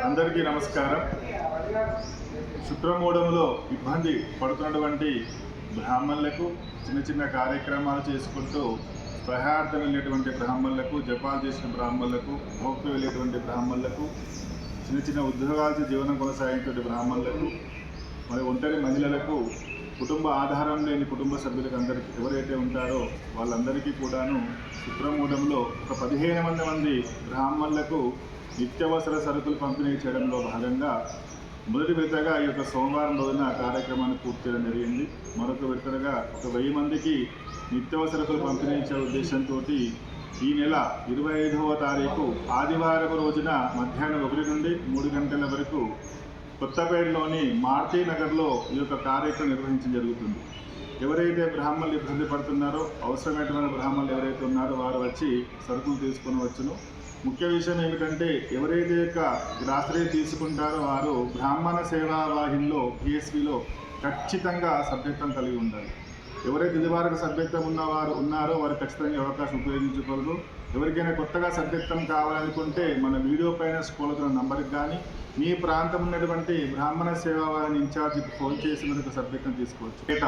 అందరికీ నమస్కారం. శుక్రమూఢంలో ఇబ్బంది పడుతున్నటువంటి బ్రాహ్మణులకు చిన్న చిన్న కార్యక్రమాలు చేసుకుంటూ ప్రహార్థం వెళ్ళేటువంటి బ్రాహ్మణులకు జపాలు చేసిన బ్రాహ్మణులకు భోక్తి వెళ్ళేటువంటి బ్రాహ్మణులకు చిన్న చిన్న ఉద్యోగాలతో జీవనం కొనసాగేటువంటి బ్రాహ్మణులకు మరి ఒంటరి మహిళలకు కుటుంబ ఆధారం లేని కుటుంబ సభ్యులకు అందరికీ ఎవరైతే ఉంటారో వాళ్ళందరికీ కూడాను శుక్రమూఢంలో ఒక పదిహేను వంద మంది బ్రాహ్మణులకు నిత్యావసర సరుకులు పంపిణీ చేయడంలో భాగంగా మొదటి విడతగా ఈ యొక్క సోమవారం రోజున కార్యక్రమాన్ని పూర్తి చేయడం జరిగింది. మరొక విడతగా ఒక వెయ్యి మందికి నిత్యావసరకులు పంపిణీ ఇచ్చే ఉద్దేశంతో ఈ నెల ఇరవై ఐదవ తారీఖు ఆదివారం రోజున మధ్యాహ్నం ఒకటి నుండి మూడు గంటల వరకు కొత్తపేటలోని మార్తీ నగర్లో ఈ యొక్క కార్యక్రమం నిర్వహించడం జరుగుతుంది. ఎవరైతే బ్రాహ్మణులు ఇబ్బంది పడుతున్నారో అవసరమైనటువంటి బ్రాహ్మణులు ఎవరైతే ఉన్నారో వారు వచ్చి సరుకులు తీసుకొని వచ్చును. ముఖ్య విషయం ఏమిటంటే ఎవరైతే యొక్క గ్రాసరీ తీసుకుంటారో వారు బ్రాహ్మణ సేవా వాహినిలో పిఎస్విలో ఖచ్చితంగా సభ్యత్వం కలిగి ఉండాలి. ఎవరైతే ఇదివరకు సభ్యత్వం ఉన్నవారు ఉన్నారో వారు ఖచ్చితంగా అవకాశం ఉపయోగించగలరు ఎవరికైనా కొత్తగా సభ్యత్వం కావాలనుకుంటే మన వీడియో పైన స్కూల్ నంబర్కి కానీ మీ ప్రాంతం ఉన్నటువంటి బ్రాహ్మణ సేవా వాహిని ఇన్ఛార్జికి ఫోన్ చేసి మనకు సభ్యత్వం తీసుకోవచ్చు. పేట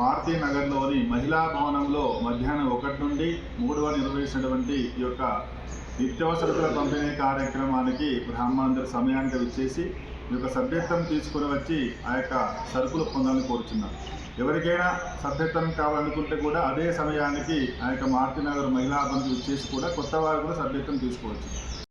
మారుతి నగర్లోని మహిళా భవనంలో మధ్యాహ్నం ఒకటి నుండి మూడు వారు నిర్వహించినటువంటి ఈ యొక్క నిత్యావసరకుల పంపిణీ కార్యక్రమానికి బ్రాహ్మణులందరూ సమయానికి వచ్చేసి ఈ యొక్క సభ్యత్వం తీసుకుని వచ్చి ఆ యొక్క సరుకులు పొందాలని కోరుచున్నాం. ఎవరికైనా సభ్యత్వం కావాలనుకుంటే కూడా అదే సమయానికి ఆ యొక్క మారుతినగర్ మహిళా బంధు ఇచ్చేసి కూడా కొత్త వారు కూడా సభ్యత్వం తీసుకోవచ్చు.